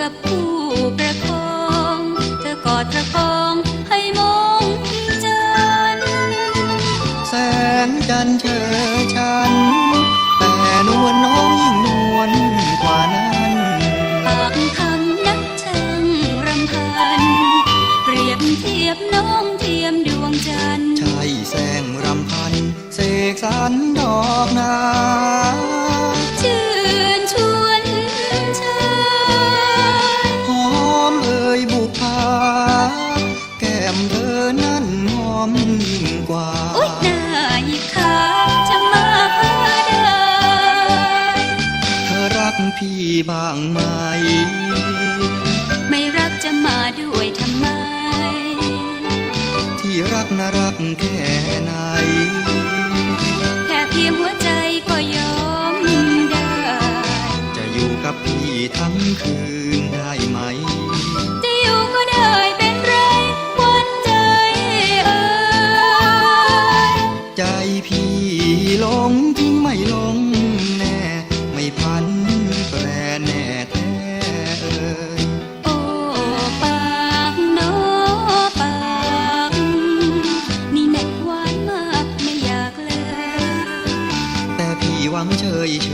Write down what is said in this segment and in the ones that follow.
กับผู้ประคอง เธอกอดประคองให้มองจันทร์แสงจันทร์เชอฉัน แต่นวลน้องยิ่งนวลกว่านั้นปากคำนักช่างรำพัน เปรียบเทียบน้องเทียมดวงจันทร์ใช่แสงรำพันเสกสรรดอกนา กว่า อุ๊ยหน้าหยิกขาจะมาพาได้เธอรักพี่บ้างไหม ไม่รักจะมาด้วยทำไม ที่รักน่ารักแค่ไหน แค่เพียงหัวใจก็ยอมได้ จะอยู่กับพี่ทั้งคืนได้ไหม ใจพี่หลงทิ้งไม่ลงแน่ ไม่พันแปรแน่แท้เอ่ยโอ้ปากโนปากนี่แน่หวานมากไม่อยากเลยแต่พี่หวังเชยชื่น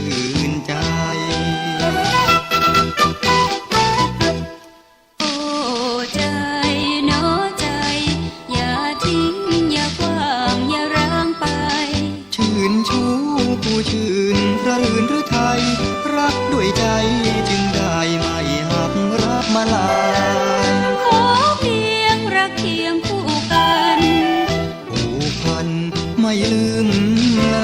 คียงคู่กันผูกพันไม่ลืมเล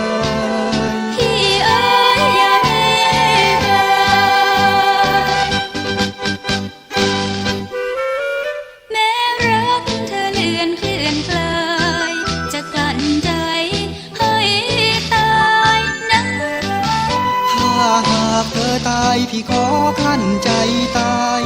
ยพี่เอ๋ยอย่าให้ไกลแม้รักเธอเลือนเคลื่อนคลาย จะกลั้นใจให้ตายนะถ้าหากเธอตายพี่ขอกลั้นใจตาย